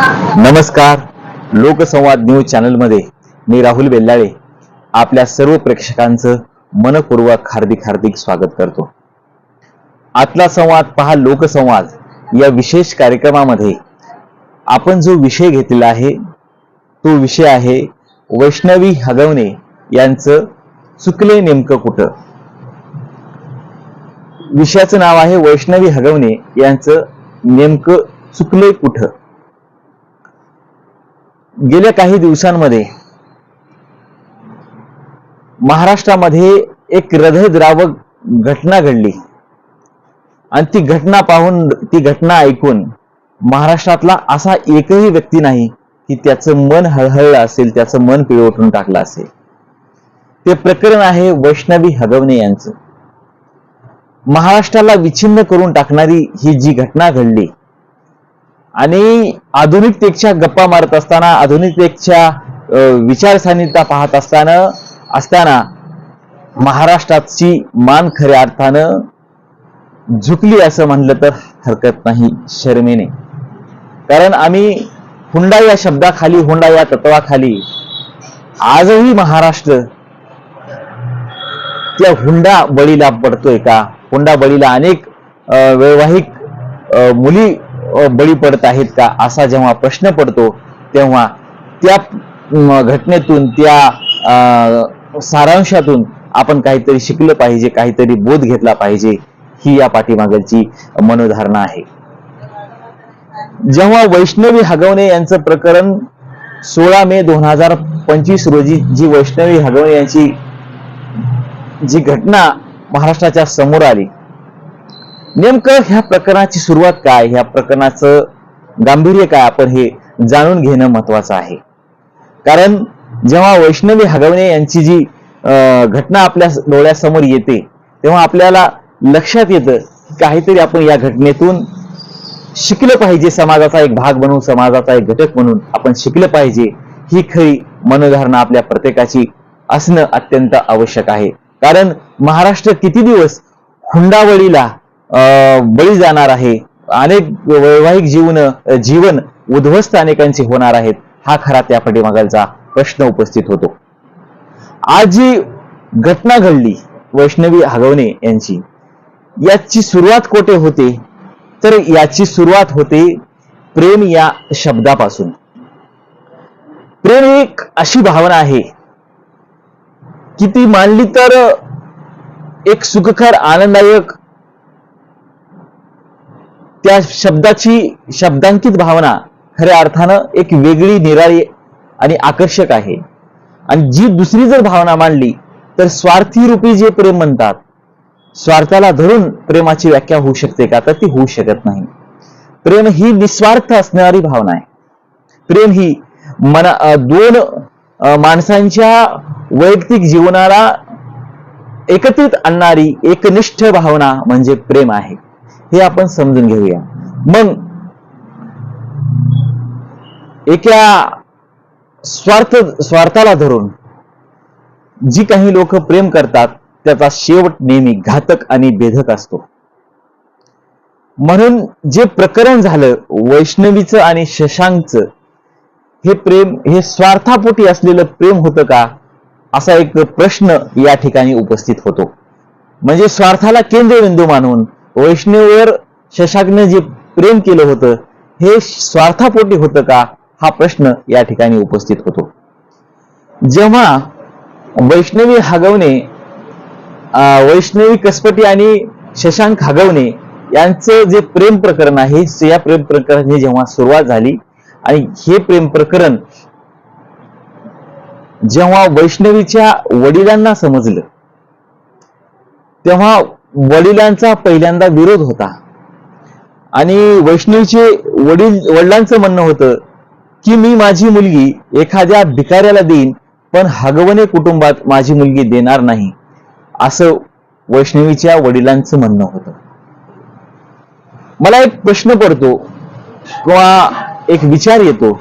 नमस्कार. लोकसंवाद न्यूज चॅनलमध्ये मी राहुल बेल्लाळे. आपल्या सर्व प्रेक्षकांचं मनपूर्वक हार्दिक हार्दिक स्वागत करतो. आतला संवाद पहा लोकसंवाद. या विशेष कार्यक्रमामध्ये आपण जो विषय घेतलेला आहे तो विषय आहे वैष्णवी हगवणे यांचं चुकले नेमकं कुठं? विषयाचं नाव आहे वैष्णवी हगवणे यांचं नेमकं चुकले कुठं? गेल्या काही दिवसांमध्ये महाराष्ट्रामध्ये एक हृदयद्रावक घटना घडली. आणि ती घटना पाहून ती घटना ऐकून महाराष्ट्रातला असा एकही व्यक्ती नाही की त्याचं मन हळहळलं असेल त्याचं मन पिळवटून टाकलं असेल. ते प्रकरण आहे वैष्णवी हगवणे यांचं. महाराष्ट्राला विच्छिन्न करून टाकणारी ही जी घटना घडली आणि आधुनिकतेच्या गप्पा मारत असताना आधुनिकतेच्या विचारसरणीता पाहत असताना असताना महाराष्ट्राची मान खऱ्या अर्थानं झुकली असं म्हणलं तर हरकत नाही शर्मेने. कारण आम्ही हुंडा या शब्दाखाली हुंडा या तत्वाखाली आजही महाराष्ट्र त्या हुंडा बळीला पडतोय का? हुंडा बळीला अनेक वैवाहिक मुली बळी पडत आहेत का असा जेव्हा प्रश्न पडतो तेव्हा त्या घटनेतून त्या अं, सारांशातून आपण काहीतरी शिकलं पाहिजे काहीतरी बोध घेतला पाहिजे ही या पाठीमागची मनोधारणा आहे. जेव्हा वैष्णवी हगवणे यांचं प्रकरण सोळा मे दोन हजार पंचवीस रोजी जी वैष्णवी हगवणे यांची जी घटना महाराष्ट्राच्या समोर आली नेमकं ह्या प्रकरणाची सुरुवात काय? ह्या प्रकरणाचं गांभीर्य काय? आपण हे जाणून घेणं महत्वाचं आहे. कारण जेव्हा वैष्णवी हगवणे यांची जी अं, घटना आपल्या डोळ्यासमोर येते तेव्हा आपल्याला लक्षात येतं की काहीतरी आपण या घटनेतून शिकलं पाहिजे. समाजाचा एक भाग म्हणून समाजाचा एक घटक म्हणून आपण शिकलं पाहिजे. ही खरी मनोधारणा आपल्या प्रत्येकाची असणं अत्यंत आवश्यक आहे. कारण महाराष्ट्र किती दिवस हुंडावळीला बळी जाणार आहे. अनेक वैवाहिक जीवन जीवन उद्ध्वस्त अनेकांचे होणार आहेत. हा खरा त्या पाठीमागालचा प्रश्न उपस्थित होतो. आज जी घटना घडली वैष्णवी हगवणे यांची याची सुरुवात कोठे होते? तर याची सुरुवात होते प्रेम या शब्दापासून. प्रेम एक अशी भावना आहे की ती मानली तर एक सुखकर आनंददायक त्या शब्दाची शब्दांकित भावना खऱ्या अर्थानं एक वेगळी निराळी आणि आकर्षक आहे. आणि जी दुसरी जर भावना मांडली तर स्वार्थी रूपी जे प्रेम म्हणतात स्वार्थाला धरून प्रेमाची व्याख्या होऊ शकते का? तर ती होऊ शकत नाही. प्रेम ही निस्वार्थ असणारी भावना आहे. प्रेम ही मना दोन माणसांच्या वैयक्तिक जीवनाला एकत्रित आणणारी एकनिष्ठ भावना म्हणजे प्रेम आहे. हे आपण समजून घेऊया. मग एका स्वार्थ स्वार्थाला धरून जी काही लोक प्रेम करतात त्याचा शेवट नेहमी घातक आणि बेधक असतो. म्हणून जे प्रकरण झालं वैष्णवीचं आणि शशांकचं हे प्रेम हे स्वार्थापोटी असलेलं प्रेम होतं का? असा एक प्रश्न या ठिकाणी उपस्थित होतो. म्हणजे स्वार्थाला केंद्रबिंदू मानून वैष्णवीवर शशाकने जे प्रेम केलं होतं हे स्वार्थापोटी होतं का? हा प्रश्न या ठिकाणी उपस्थित होतो. जेव्हा वैष्णवी हागवणे वैष्णवी कसपटी आणि शशांक हागवणे यांचं जे प्रेम प्रकरण आहे या प्रेम प्रकरणाची जेव्हा सुरुवात झाली आणि हे प्रेम प्रकरण जेव्हा वैष्णवीच्या वडिलांना समजलं तेव्हा वडिलांचा पहिल्यांदा विरोध होता. आणि वैष्णवीचे वडील वडिलांचं म्हणणं होतं की मी माझी मुलगी एखाद्या भिकाऱ्याला देईन पण हगवणे कुटुंबात माझी मुलगी देणार नाही असं वैष्णवीच्या वडिलांचं म्हणणं होतं. मला एक प्रश्न पडतो किंवा एक विचार येतो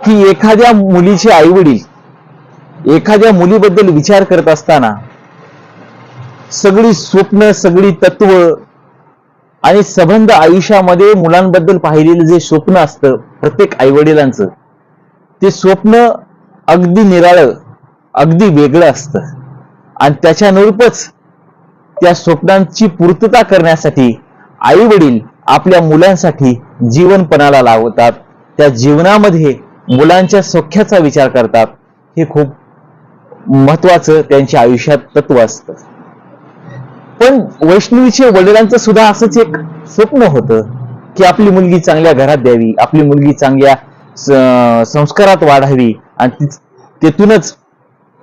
की एखाद्या मुलीचे आई वडील एखाद्या मुलीबद्दल विचार करत असताना सगळी स्वप्न सगळी तत्व आणि संबंध आयुष्यामध्ये मुलांबद्दल पाहिलेलं जे स्वप्न असतं प्रत्येक आईवडिलांचं ते स्वप्न अगदी निराळं अगदी वेगळं असतं. आणि त्याच्यानुरूपच त्या स्वप्नांची पूर्तता करण्यासाठी आई वडील आपल्या मुलांसाठी जीवनपणाला लावतात. त्या जीवनामध्ये मुलांच्या सौख्याचा विचार करतात. हे खूप महत्वाचं त्यांच्या आयुष्यात तत्व असतं. पण वैष्णवीच्या वडिलांचं सुद्धा असंच एक स्वप्न होतं की आपली मुलगी चांगल्या घरात द्यावी आपली मुलगी चांगल्या संस्कारात वाढावी आणि तेथूनच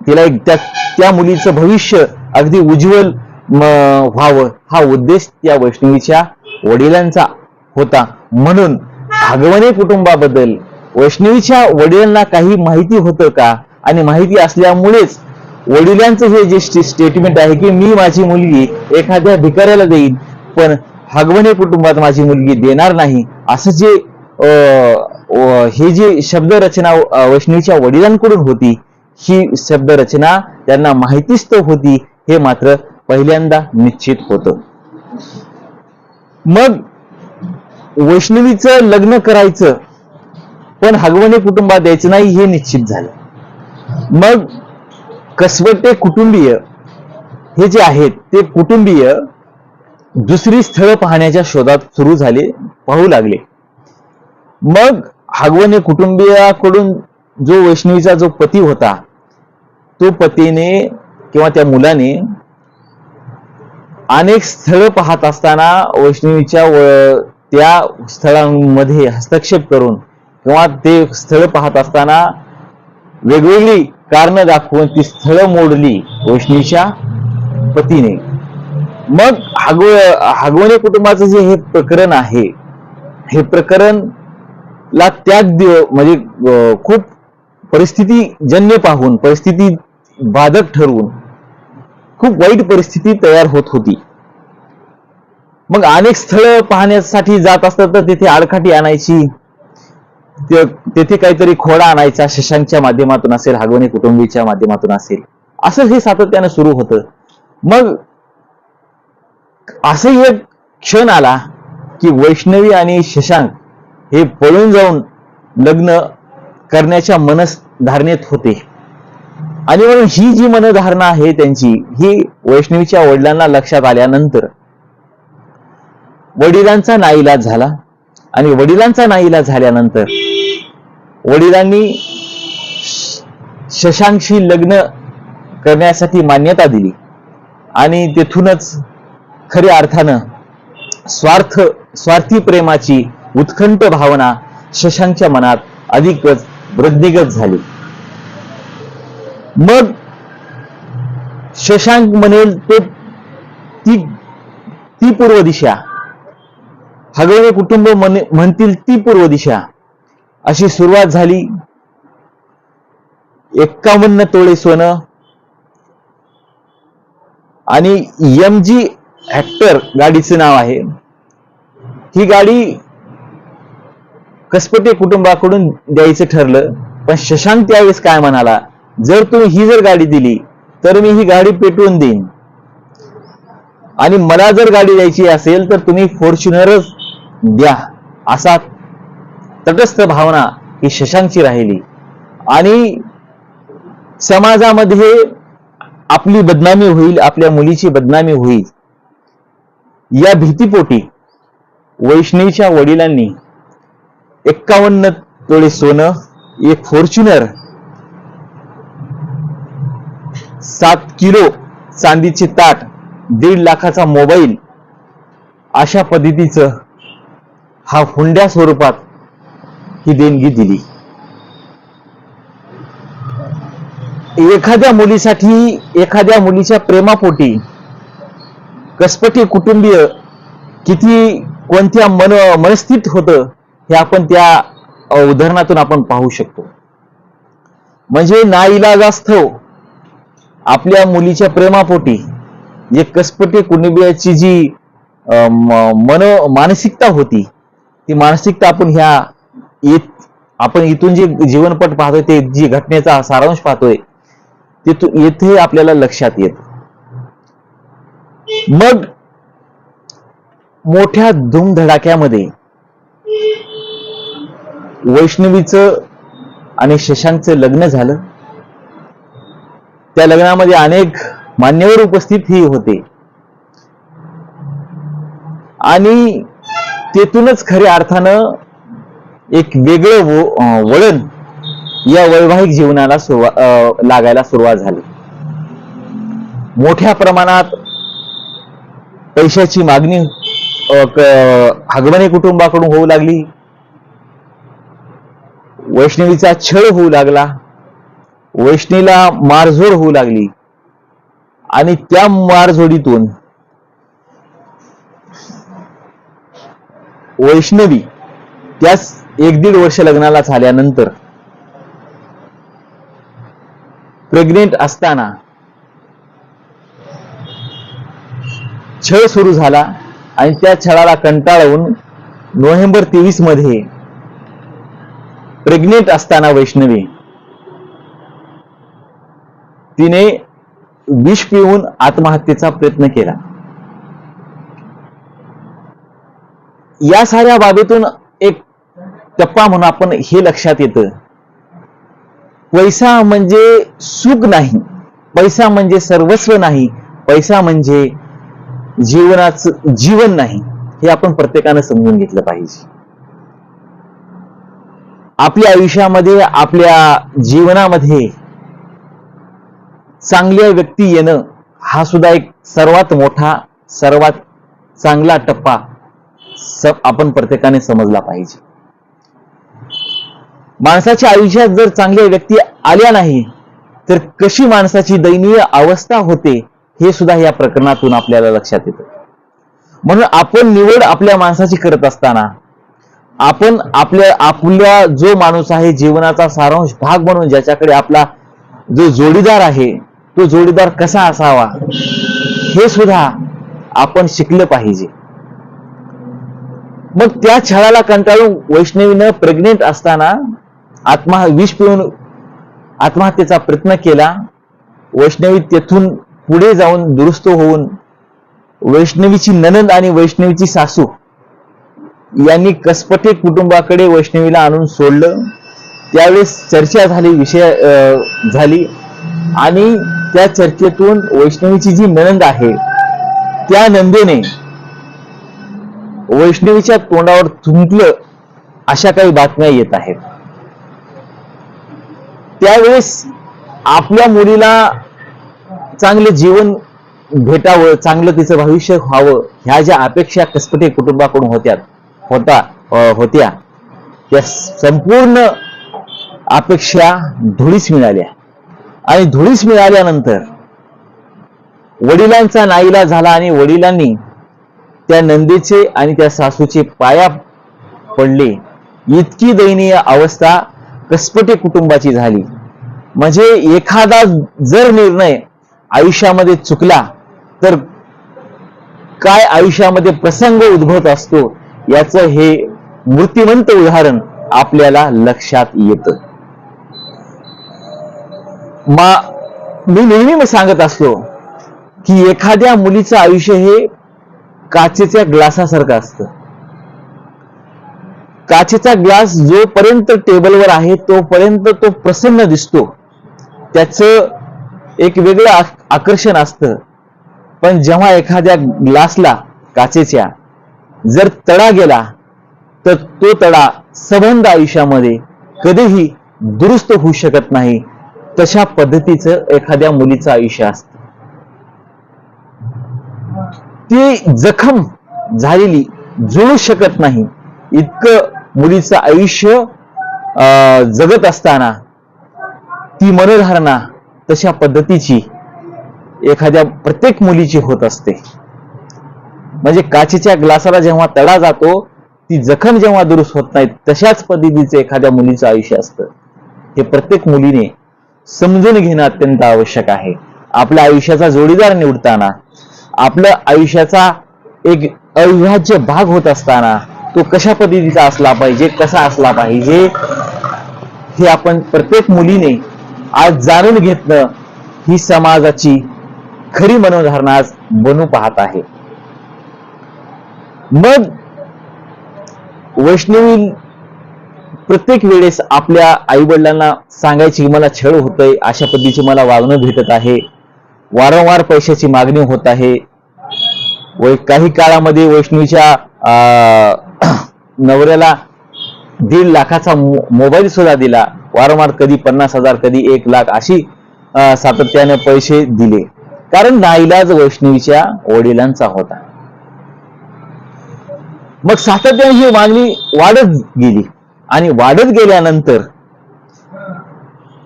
तिला एक त्या त्या मुलीचं भविष्य अगदी उज्ज्वल व्हावं. हा उद्देश त्या वैष्णवीच्या वडिलांचा होता. म्हणून भागवणे कुटुंबाबद्दल वैष्णवीच्या वडिलांना काही माहिती होतं का? आणि माहिती असल्यामुळेच वडिलांचं हे जे स्टेटमेंट आहे की मी माझी मुलगी एखाद्या भिकाऱ्याला देईन पण हागवणे कुटुंबात माझी मुलगी देणार नाही असं जे अं, हे जे शब्दरचना वैष्णवीच्या वडिलांकडून होती ही शब्दरचना त्यांना माहितीच तर होती हे मात्र पहिल्यांदा निश्चित होत. मग वैष्णवीचं लग्न करायचं पण हगवणे कुटुंबात द्यायचं नाही हे निश्चित झालं. मग कसवटे कुटुंबीय हे जे आहेत ते कुटुंबीय दुसरी स्थळं पाहण्याच्या शोधात सुरू झाले पाहू लागले. मग हगवणे कुटुंबियाकडून जो वैष्णवीचा जो पती होता तो पतीने किंवा त्या मुलाने अनेक स्थळं पाहत असताना वैष्णवीच्या व त्या स्थळांमध्ये हस्तक्षेप करून किंवा ते स्थळं पाहत असताना वेगवेगळी कारण दाखवून ती स्थळं मोडली वैष्णवीच्या पतीने. मग हागव हागवणे कुटुंबाचं जे हे प्रकरण आहे हे प्रकरण ला त्याच दिव म्हणजे खूप परिस्थिती जन्य पाहून परिस्थिती बाधक ठरवून खूप वाईट परिस्थिती तयार होत होती. मग अनेक स्थळ पाहण्यासाठी जात असतात तर तिथे आडखाटी आणायची तेथे काहीतरी खोडा आणायचा शशांकच्या माध्यमातून असेल हागवणे कुटुंबीच्या माध्यमातून असेल. असं हे सातत्यानं सुरू होतं. मग असंही एक क्षण आला की वैष्णवी आणि शशांक हे पळून जाऊन लग्न करण्याच्या मनस धारणेत होते. आणि म्हणून ही जी मनधारणा आहे त्यांची ही वैष्णवीच्या वडिलांना लक्षात आल्यानंतर वडिलांचा नाईलाज झाला. आणि वडिलांचा नाईला झाल्यानंतर वडिलांनी शशांकशी लग्न करण्यासाठी मान्यता दिली. आणि तेथूनच खऱ्या अर्थानं स्वार्थ स्वार्थी प्रेमाची उत्कंठ भावना शशांकच्या मनात अधिकच वृद्धिगत झाली. मग शशांक म्हणेल ते ती ती पूर्व दिशा. हगवणे कुटुंब म्हणतील ती पूर्व दिशा. अशी सुरुवात झाली. एक्कावन्न तोळे सोनं. आणि एम जी हॅक्टर गाडीचं नाव आहे. ही गाडी कसपटे कुटुंबाकडून द्यायचं ठरलं. पण शशांक त्यावेळेस काय म्हणाला? जर तुम्ही ही जर गाडी दिली तर मी ही गाडी पेटवून देईन. आणि मला जर गाडी द्यायची असेल तर तुम्ही फॉर्च्युनरच द्या. असा तटस्थ भावना ही शशांकची राहिली. आणि समाजामध्ये आपली बदनामी होईल आपल्या मुलीची बदनामी होईल. या भीतीपोटी वैष्णवीच्या वडिलांनी एक्कावन्न तोळे सोनं एक फॉर्च्युनर सात किलो चांदीचे ताट दीड लाखाचा मोबाईल अशा पद्धतीचं हा हुंड्या स्वरूपात ही देणगी दिली. एखाद्या मुलीसाठी एखाद्या मुलीच्या प्रेमापोटी कसपटी कुटुंबीय किती कोणत्या मन मनस्थित होतं हे आपण त्या उदाहरणातून आपण पाहू शकतो. म्हणजे नाईलाजास्तव हो. आपल्या मुलीच्या प्रेमापोटी जे कसपटी कुटुंबियाची जी मन मानसिकता होती ती मानसिकता आपण ह्या येत आपण इथून जे जीवनपट पाहतोय ते जी घटनेचा सारांश पाहतोय ते येथे आपल्याला लक्षात येत. मग मोठ्या धूमधडाक्यामध्ये वैष्णवीचं आणि शशांकचं लग्न झालं. त्या लग्नामध्ये अनेक मान्यवर उपस्थित ही होते. आणि तेथूनच खऱ्या अर्थानं एक वेगळं वळण या वैवाहिक जीवनाला सुरुवात लागायला सुरुवात झाली. मोठ्या प्रमाणात पैशाची मागणी क- हगवणे कुटुंबाकडून होऊ लागली. वैष्णवीचा छळ होऊ लागला. वैष्णवीला मारझोड होऊ लागली. आणि त्या मारझोडीतून वैष्णवी त्याच एक दीड वर्ष लग्नाला झाल्यानंतर प्रेग्नेंट असताना छळ सुरू झाला आणि त्या छळाला कंटाळवून नोव्हेंबर तेवीसमध्ये प्रेग्नेंट असताना वैष्णवी तिने विष पिऊन आत्महत्येचा प्रयत्न केला. या साऱ्या बाबीतून एक टप्पा म्हणून आपण हे लक्षात येतं. पैसा म्हणजे सुख नाही पैसा म्हणजे सर्वस्व नाही पैसा म्हणजे जीवनाचं जीवन नाही हे आपण प्रत्येकानं समजून घेतलं पाहिजे. आपल्या आयुष्यामध्ये आपल्या जीवनामध्ये चांगल्या व्यक्ती येणं हा सुद्धा एक सर्वात मोठा सर्वात चांगला टप्पा आपण प्रत्येकाने समजला पाहिजे. माणसाच्या आयुष्यात जर चांगल्या व्यक्ती आल्या नाही तर कशी माणसाची दयनीय अवस्था होते हे सुद्धा या प्रकरणातून आपल्याला लक्षात येतं. म्हणून आपण निवड आपल्या माणसाची करत असताना आपण आपल्या आपल्या जो माणूस आहे जीवनाचा सारांश भाग म्हणून ज्याच्याकडे आपला जो जोडीदार आहे तो जोडीदार कसा असावा हे सुद्धा आपण शिकलं पाहिजे. मग त्या छळाला कंटाळून वैष्णवीनं प्रेग्नेंट असताना आत्मा विष पिऊन आत्महत्येचा प्रयत्न केला. वैष्णवी तेथून पुढे जाऊन दुरुस्त होऊन वैष्णवीची ननंद आणि वैष्णवीची सासू यांनी कसपटे कुटुंबाकडे वैष्णवीला आणून सोडलं. त्यावेळेस चर्चा झाली विषय अं, झाली आणि त्या चर्चेतून वैष्णवीची जी ननंद आहे त्या नंदेने वैष्णवीच्या तोंडावर थुंकलं अशा काही बातम्या येत आहेत. त्यावेळेस आपल्या मुलीला चांगलं जीवन भेटावं चांगलं तिचं भविष्य व्हावं ह्या ज्या अपेक्षा कसपटे कुटुंबाकडून होत्या होता होत्या त्या संपूर्ण अपेक्षा धुळीस मिळाल्या. आणि धुळीस मिळाल्यानंतर वडिलांचा नाईला झाला आणि वडिलांनी त्या नंदीचे आणि त्या सासूचे पाया पडले. इतकी दयनीय अवस्था कसपटे कुटुंबाची झाली. म्हणजे एखादा जर निर्णय आयुष्यामध्ये चुकला तर काय आयुष्यामध्ये प्रसंग उद्भवत असतो याचं हे मूर्तिमंत उदाहरण आपल्याला लक्षात येतं. मा मी नेहमी सांगत असतो की एखाद्या मुलीचं आयुष्य हे काचेच्या ग्लासासारखं असतं. काचेचा ग्लास जोपर्यंत टेबलवर आहे तोपर्यंत तो प्रसन्न दिसतो. त्याचं एक वेगळं आक- आकर्षण असतं. पण जेव्हा एखाद्या ग्लासला काचेच्या जर तडा गेला तर तो तडा सबंध आयुष्यामध्ये कधीही दुरुस्त होऊ शकत नाही. तशा पद्धतीचं एखाद्या मुलीचं आयुष्य असतं. ती जखम झालेली जुळू शकत नाही. इतकं मुलीचं आयुष्य अं, जगत असताना ती मनोधारणा तशा पद्धतीची एखाद्या प्रत्येक मुलीची होत असते. म्हणजे काचेच्या ग्लासाला जेव्हा तडा जातो ती जखम जेव्हा दुरुस्त होत नाही तशाच पद्धतीचं एखाद्या मुलीचं आयुष्य असतं. हे प्रत्येक मुलीने समजून घेणं अत्यंत आवश्यक आहे. आपल्या आयुष्याचा जोडीदार निवडताना आपलं आयुष्याचा एक अविभाज्य भाग होत असताना तो कशा पद्धतीचा असला पाहिजे कसा असला पाहिजे हे आपण प्रत्येक मुलीने आज जाणून घेतलं ही समाजाची खरी मनोधारणा आज बनू पाहत आहे. मग वैष्णवी प्रत्येक वेळेस आपल्या आई वडिलांना सांगायची मला छळ होतंय अशा पद्धतीचे मला वागणं भेटत आहे. वारंवार पैशाची मागणी होत आहे. व काही काळामध्ये वैष्णवीच्या नवऱ्याला दीड लाखाचा मो- मोबाईल सुद्धा दिला. वारंवार कधी पन्नास हजार कधी एक लाख अशी सातत्याने पैसे दिले. कारण नाईलाज वैष्णवीच्या वडिलांचा होता. मग सातत्याने ही मागणी वाढत गेली. आणि वाढत गेल्यानंतर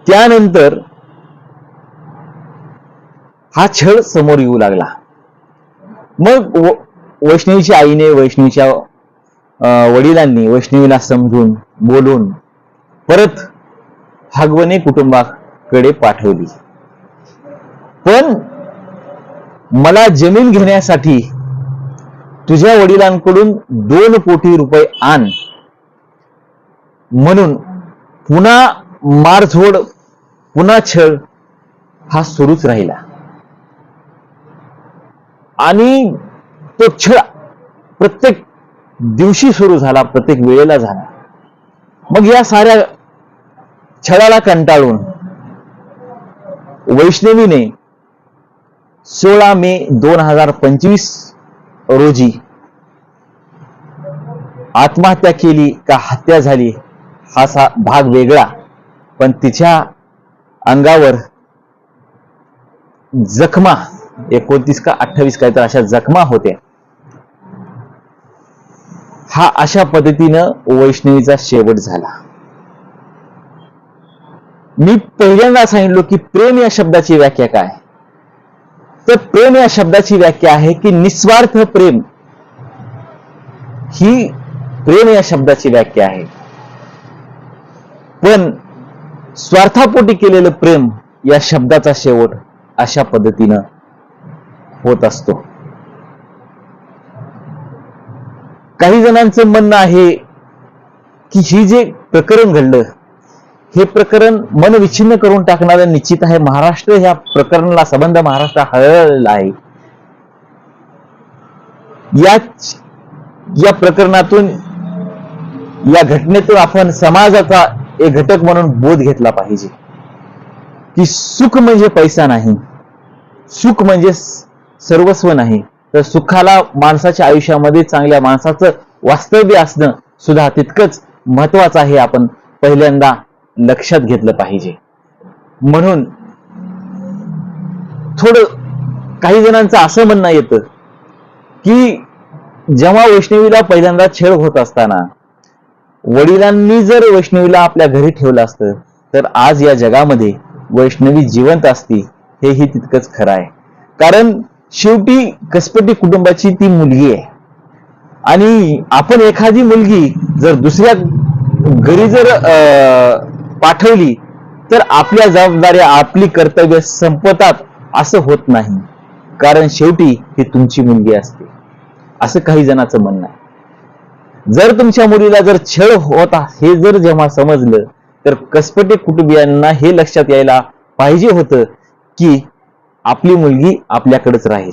त्यानंतर हा छळ समोर येऊ लागला. मग वैष्णवीच्या आईने वैष्णवीच्या अं, वडिलांनी वैष्णवीला समजून बोलून परत हागवणे कुटुंबाकडे पाठवली. पण मला जमीन घेण्यासाठी तुझ्या वडिलांकडून दोन कोटी रुपये आण. म्हणून पुन्हा मारझोड पुन्हा छळ हा सुरूच राहिला. आणि तो छळ प्रत्येक दिवशी सुरू झाला प्रत्येक वेळेला झाला. मग या साऱ्या छळाला कंटाळून वैष्णवीने सोळा मे दोन हजार पंचवीस रोजी आत्महत्या केली का हत्या झाली हा सा भाग वेगळा. पण तिच्या अंगावर जखमा एकोणतीस का अठ्ठावीस काय तर अशा जखमा होत्या. हा अशा पद्धतीनं वैष्णवीचा शेवट झाला. मी पहिल्यांदा सांगितलो की प्रेम या शब्दाची व्याख्या काय? तर प्रेम या शब्दाची व्याख्या आहे की निस्वार्थ प्रेम ही प्रेम या शब्दाची व्याख्या आहे. पण स्वार्थापोटी केलेलं प्रेम या शब्दाचा शेवट अशा पद्धतीनं होत असतो. काही जणांचं म्हणणं आहे की ही जे प्रकरण घडलं हे प्रकरण मन विच्छिन्न करून टाकणारं निश्चित आहे. महाराष्ट्र ह्या प्रकरणाला संबंध महाराष्ट्र हळहळला आहे. या या प्रकरणातून या घटनेतून आपण समाजाचा एक घटक म्हणून बोध घेतला पाहिजे. की सुख म्हणजे पैसा नाही. सुख म्हणजे सर्वस्व नाही. तर सुखाला माणसाच्या आयुष्यामध्ये चांगल्या माणसाचं वास्तव्य असणं सुद्धा तितकंच महत्वाचं आहे. आपण पहिल्यांदा लक्षात घेतलं पाहिजे. म्हणून थोडं काही जणांचं असं म्हणणं येतं की जेव्हा वैष्णवीला पहिल्यांदा छेड होत असताना वडिलांनी जर वैष्णवीला आपल्या घरी ठेवलं असतं तर आज या जगामध्ये वैष्णवी जिवंत असती हेही तितकंच खरं आहे. कारण शेवटी कसपटी कुटुंबाची ती मुलगी आहे. आणि आपण एखादी मुलगी जर दुसऱ्या घरी जर अं, पाठवली तर आपल्या जबाबदाऱ्या आपली कर्तव्य संपतात असं होत नाही. कारण शेवटी ही तुमची मुलगी असते. असं काही जणांचं म्हणणं आहे. जर तुमच्या मुलीला जर छळ होता हे जर जेव्हा समजलं तर कसपटे कुटुंबियांना हे लक्षात यायला पाहिजे होतं की आपली मुलगी आपल्याकडेच राहील.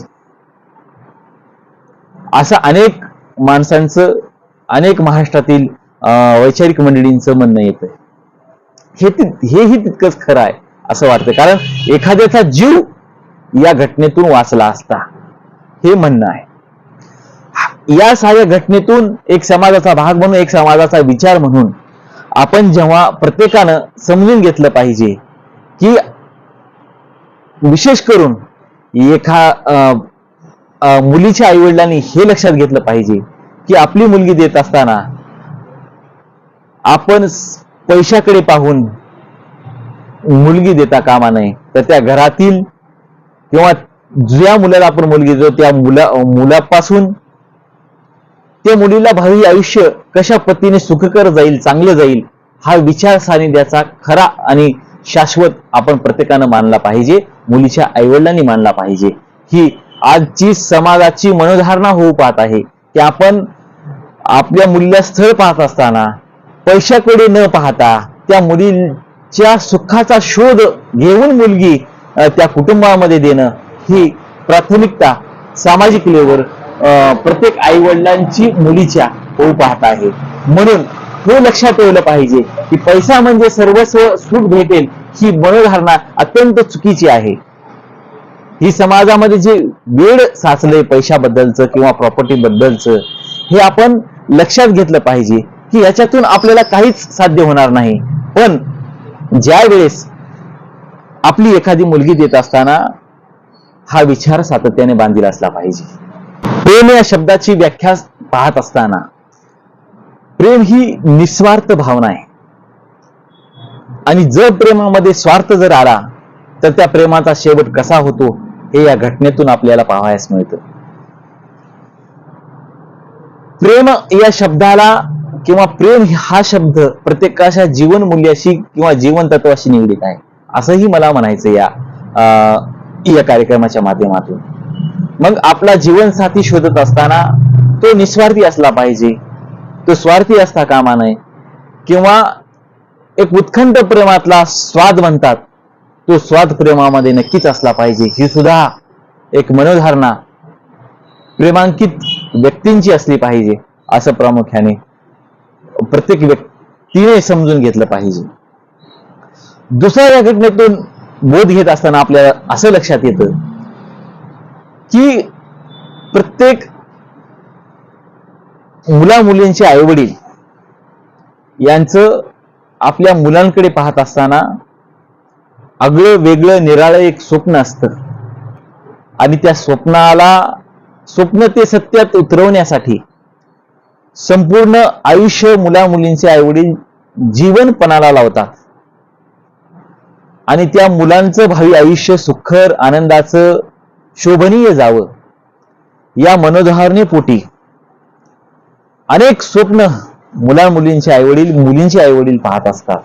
असं अनेक माणसांचं अनेक महाराष्ट्रातील वैचारिक मंडळींचं म्हणणं येतं हे हेही तितकंच खरं आहे असं वाटतं कारण एखाद्याचा जीव या घटनेतून वाचला असता हे म्हणणं आहे. या साऱ्या घटनेतून एक समाजाचा भाग म्हणून एक समाजाचा विचार म्हणून आपण जेव्हा प्रत्येकानं समजून घेतलं पाहिजे की विशेष करून एका अं, मुलीच्या आईवडिलांनी हे लक्षात घेतलं पाहिजे की आपली मुलगी देत असताना आपण पैशाकडे पाहून मुलगी देता कामा नये. तर त्या घरातील किंवा ज्या मुलाला आपण मुलगी देतो त्या मुला मुलापासून त्या मुलीला भावी आयुष्य कशा पद्धतीने सुखकर जाईल चांगलं जाईल हा विचार सानिध्याचा खरा आणि शाश्वत आपण प्रत्येकानं मानला पाहिजे मुलीच्या आईवडिलांनी मानला पाहिजे. ही आजची समाजाची मनोधारणा होऊ पाहत आहे की आपण आपल्या मुलीला स्थळ पाहत असताना पैशाकडे न पाहता त्या मुलीच्या सुखाचा शोध घेऊन मुलगी त्या कुटुंबामध्ये देणं ही प्राथमिकता सामाजिक लेवर अं, प्रत्येक आई वडिलांची मुलीच्या होऊ पाहत आहे. म्हणून हे लक्षात ठेवलं पाहिजे की पैसा म्हणजे सर्वस्व सुख भेटेल ही मनोधारणा अत्यंत चुकीची आहे. ही समाजामध्ये जे वेळ साचलंय पैशाबद्दलचं किंवा प्रॉपर्टी बद्दलचं हे आपण लक्षात घेतलं पाहिजे की याच्यातून आपल्याला काहीच साध्य होणार नाही. पण ज्या वेळेस आपली एखादी मुलगी देत असताना हा विचार सातत्याने बांधील असला पाहिजे. प्रेम या शब्दाची व्याख्या पाहत असताना प्रेम ही निस्वार्थ भावना आहे. आणि जर प्रेमामध्ये स्वार्थ जर आला तर त्या प्रेमाचा शेवट कसा होतो हे या घटनेतून आपल्याला पाहायस मिळतं. प्रेम या शब्दाला किंवा प्रेम हा शब्द प्रत्येकाच्या जीवन मूल्याशी किंवा जीवन तत्वाशी निगडीत आहे. असंही मला म्हणायचं या अं, या कार्यक्रमाच्या माध्यमातून. मग आपला जीवनसाथी शोधत असताना तो निस्वार्थी असला पाहिजे. तो स्वार्थी असता कामा नये किंवा एक उत्खंड प्रेमातला स्वाद म्हणतात. तो स्वाद प्रेमामध्ये नक्कीच असला पाहिजे. ही सुद्धा एक मनोधारणा प्रेमांकित व्यक्तींची असली पाहिजे असं प्रामुख्याने प्रत्येक व्यक्तीने समजून घेतलं पाहिजे. दुसऱ्या या घटनेतून बोध घेत असताना आपल्याला असं लक्षात येतं की प्रत्येक मुला मुलींचे आईवडील यांचं आपल्या मुलांकडे पाहत असताना आगळं वेगळं निराळं एक स्वप्न असतं. आणि त्या स्वप्नाला स्वप्न ते सत्यात उतरवण्यासाठी संपूर्ण आयुष्य मुला मुलींचे आईवडील जीवनपणाला लावतात. आणि त्या मुलांचं भावी आयुष्य सुखर आनंदाचं शोभनीय जावं या मनोधारणेपोटी अनेक स्वप्न मुला मुलींचे आईवडील मुलींचे आईवडील पाहत असतात.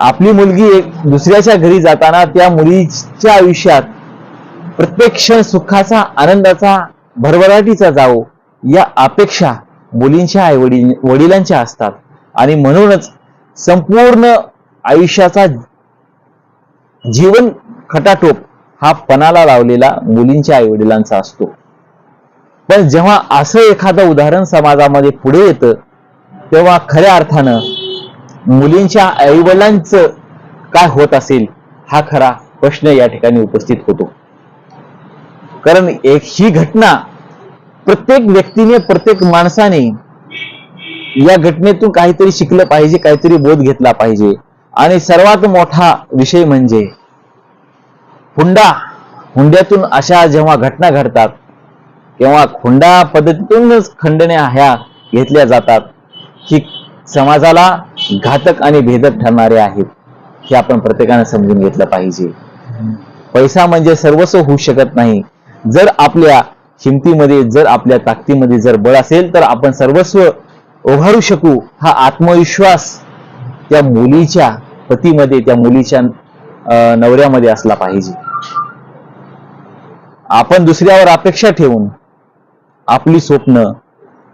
आपली मुलगी एक दुसऱ्याच्या घरी जाताना त्या मुलीच्या आयुष्यात प्रत्येक क्षण सुखाचा आनंदाचा भरभराटीचा जावो या अपेक्षा मुलींच्या आई वडील वडिलांच्या असतात. आणि म्हणूनच संपूर्ण आयुष्याचा जीवन खटाटोप हा पणाला लावलेला मुलींच्या आई वडिलांचा असतो. पण जेव्हा असं एखादं उदाहरण समाजामध्ये पुढे येतं तेव्हा खऱ्या अर्थानं मुलींच्या आईवडिलांचं काय होत असेल हा खरा प्रश्न या ठिकाणी उपस्थित होतो. कारण एक ही घटना प्रत्येक व्यक्तीने प्रत्येक माणसाने या घटनेतून काहीतरी शिकलं पाहिजे काहीतरी बोध घेतला पाहिजे. आणि सर्वात मोठा विषय म्हणजे हुंडा. हुंड्यातून अशा जेव्हा घटना घडतात तेव्हा खुंडा पद्धतीतूनच खंडण्या ह्या घेतल्या जातात. की समाजाला घातक आणि भेदक ठरणारे आहेत हे आपण प्रत्येकाने समजून घेतलं पाहिजे. पैसा म्हणजे सर्वस्व होऊ शकत नाही. जर आपल्या हिमतीमध्ये जर आपल्या ताकदीमध्ये जर बळ असेल तर आपण सर्वस्व उभारू शकू. हा आत्मविश्वास त्या मुलीच्या पतीमध्ये त्या मुलीच्या अं, नवऱ्यामध्ये असला पाहिजे. आपण दुसऱ्यावर अपेक्षा ठेवून आपली स्वप्न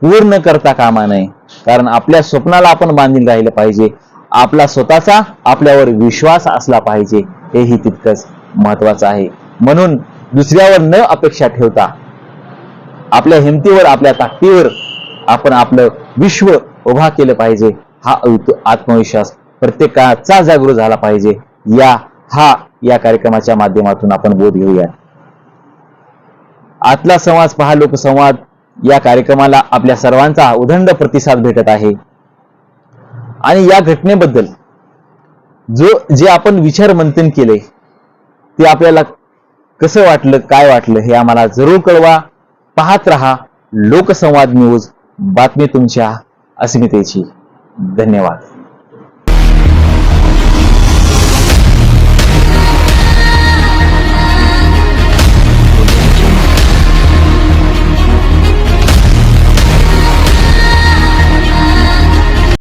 पूर्ण करता कामा नये. कारण आपल्या स्वप्नाला आपण बांधील राहिलं पाहिजे. आपला स्वतःचा आपल्यावर विश्वास असला पाहिजे. हेही तितकंच महत्वाचं आहे. म्हणून दुसऱ्यावर न अपेक्षा ठेवता आपल्या हिमतीवर आपल्या ताकदीवर आपण आपलं विश्व उभा केलं पाहिजे. हा आत्मविश्वास प्रत्येकाचा जागृत झाला पाहिजे. या हा या कार्यक्रमाच्या माध्यमातून आपण बोध घेऊया आतला संवाद पहा लोकसंवाद. या कार्यक्रमाला आपल्या सर्वांचा उदंड प्रतिसाद भेटत आहे. आणि या घटनेबद्दल जो जे आपण विचार मंथन केले ते आपल्याला कसं वाटलं काय वाटलं हे आम्हाला जरूर कळवा. पाहत रहा लोकसंवाद न्यूज बातमी तुमच्या अस्मितेची. धन्यवाद.